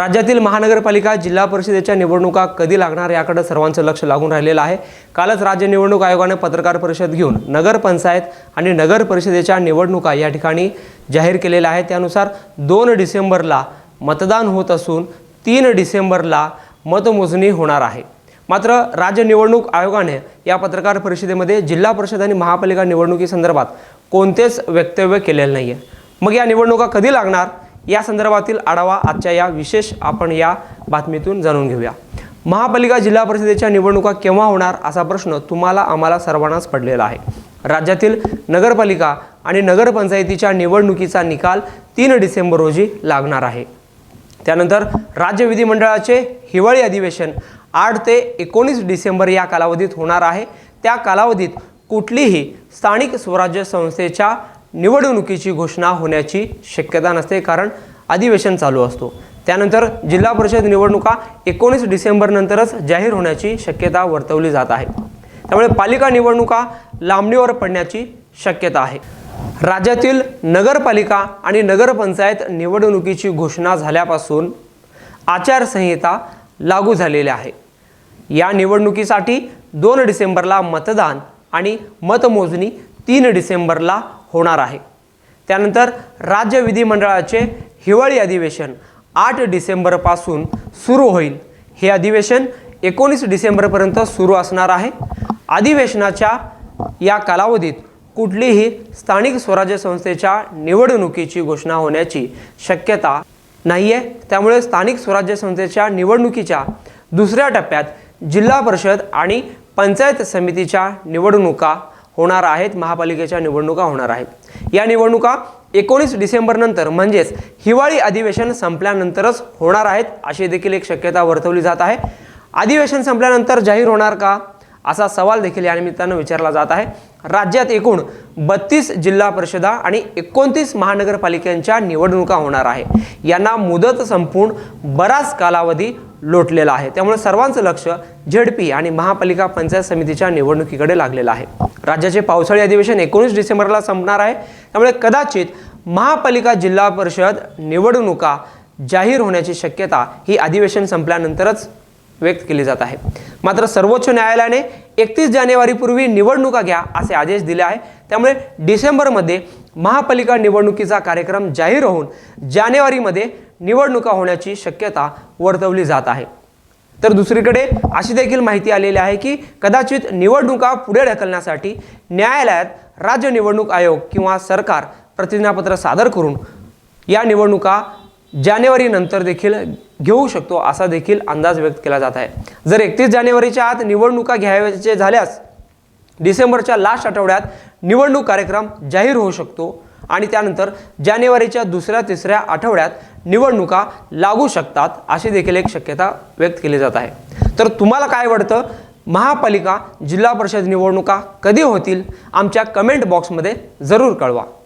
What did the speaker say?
राज्यातील महानगरपालिका जिल्हा परिषदेच्या निवडणुका कधी लागणार याकडे सर्वांचं लक्ष लागून राहिलेलं आहे. कालच राज्य निवडणूक आयोगाने पत्रकार परिषद घेऊन नगरपंचायत आणि नगर परिषदेच्या निवडणुका या ठिकाणी जाहीर केलेल्या आहेत. त्यानुसार दोन डिसेंबरला मतदान होत असून तीन डिसेंबरला मतमोजणी होणार आहे. मात्र राज्य निवडणूक आयोगाने या पत्रकार परिषदेमध्ये जिल्हा परिषद आणि महापालिका निवडणुकीसंदर्भात कोणतेच वक्तव्य केलेलं नाही आहे मग या निवडणुका कधी लागणार? या संदर्भातील आढावा आजच्या या विशेष आपण या बातमीतून जाणून घेऊया. महापालिका जिल्हा परिषदेच्या निवडणुका केव्हा होणार असा प्रश्न तुम्हाला आम्हाला सर्वांनाच पडलेला आहे. राज्यातील नगरपालिका आणि नगरपंचायतीच्या निवडणुकीचा निकाल तीन डिसेंबर रोजी लागणार आहे. त्यानंतर राज्य विधिमंडळाचे हिवाळी अधिवेशन आठ ते एकोणीस डिसेंबर या कालावधीत होणार आहे. त्या कालावधीत कुठलीही स्थानिक स्वराज्य संस्थेच्या निवडणुकीची घोषणा होण्याची शक्यता नसते कारण अधिवेशन चालू असतो. त्यानंतर जिल्हा परिषद निवडणुका एकोणीस डिसेंबरनंतरच जाहीर होण्याची शक्यता वर्तवली जात आहे. त्यामुळे पालिका निवडणुका लांबणीवर पडण्याची शक्यता आहे. राज्यातील नगरपालिका आणि नगरपंचायत निवडणुकीची घोषणा झाल्यापासून आचारसंहिता लागू झालेली आहे. या निवडणुकीसाठी दोन डिसेंबरला मतदान आणि मतमोजणी तीन डिसेंबरला होणार आहे. त्यानंतर राज्य विधिमंडळाचे हिवाळी अधिवेशन आठ डिसेंबरपासून सुरू होईल. हे अधिवेशन एकोणीस डिसेंबरपर्यंत सुरू असणार आहे. अधिवेशनाच्या या कालावधीत कुठलीही स्थानिक स्वराज्य संस्थेच्या निवडणुकीची घोषणा होण्याची शक्यता नाही आहे त्यामुळे स्थानिक स्वराज्य संस्थेच्या निवडणुकीच्या दुसऱ्या टप्प्यात जिल्हा परिषद आणि पंचायत समितीच्या निवडणुका होणार आहेत महापालिकेच्या निवडणुका होणार आहेत. या निवडणुका एकोणीस डिसेंबरनंतर म्हणजेच हिवाळी अधिवेशन संपल्यानंतरच होणार आहेत अशी देखील एक शक्यता वर्तवली जात आहे. अधिवेशन संपल्यानंतर जाहीर होणार का? असा सवाल देखील या निमित्तानं विचारला जात आहे. राज्यात एकूण बत्तीस जिल्हा परिषदा आणि एकोणतीस महानगरपालिकांच्या निवडणुका होणार आहे. यांना मुदत संपून बराच कालावधी लोटलेला आहे. त्यामुळे सर्वांचं लक्ष झेडपी आणि महापालिका पंचायत समितीच्या निवडणुकीकडे लागलेलं आहे. राज्याचे पावसाळी अधिवेशन एकोणीस डिसेंबरला संपणार आहे. त्यामुळे कदाचित महापालिका जिल्हा परिषद निवडणुका जाहीर होण्याची शक्यता ही अधिवेशन संपल्यानंतरच व्यक्त केली जात आहे. मात्र सर्वोच्च न्यायालयाने एकतीस जानेवारीपूर्वी निवडणुका घ्या असे आदेश दिले आहे. त्यामुळे डिसेंबरमध्ये महापालिका निवडणुकीचा कार्यक्रम जाहीर होऊन जानेवारीमध्ये निवडणुका होण्याची शक्यता वर्तवली जात आहे. तर दुसरीकडे अशी देखील माहिती आलेली आहे की कदाचित निवडणुका पुढे ढकलण्यासाठी न्यायालयात राज्य निवडणूक आयोग किंवा सरकार प्रतिज्ञापत्र सादर करून या निवडणुका जानेवारीनंतर देखील घेऊ शकतो असा देखील अंदाज व्यक्त केला जात आहे. जर एकतीस जानेवारीच्या आत निवडणुका घ्यायचे झाल्यास डिसेंबरच्या लास्ट आठवड्यात निवडणूक कार्यक्रम जाहीर होऊ शकतो आणि त्यानंतर जानेवारीच्या दुसऱ्या तिसऱ्या आठवड्यात निवडणुका लागू शकतात अशी देखील एक शक्यता व्यक्त केली जात आहे. तर तुम्हाला काय वाटतं? महापालिका जिल्हा परिषद निवडणुका कधी होतील? आमच्या कमेंट बॉक्समध्ये जरूर कळवा.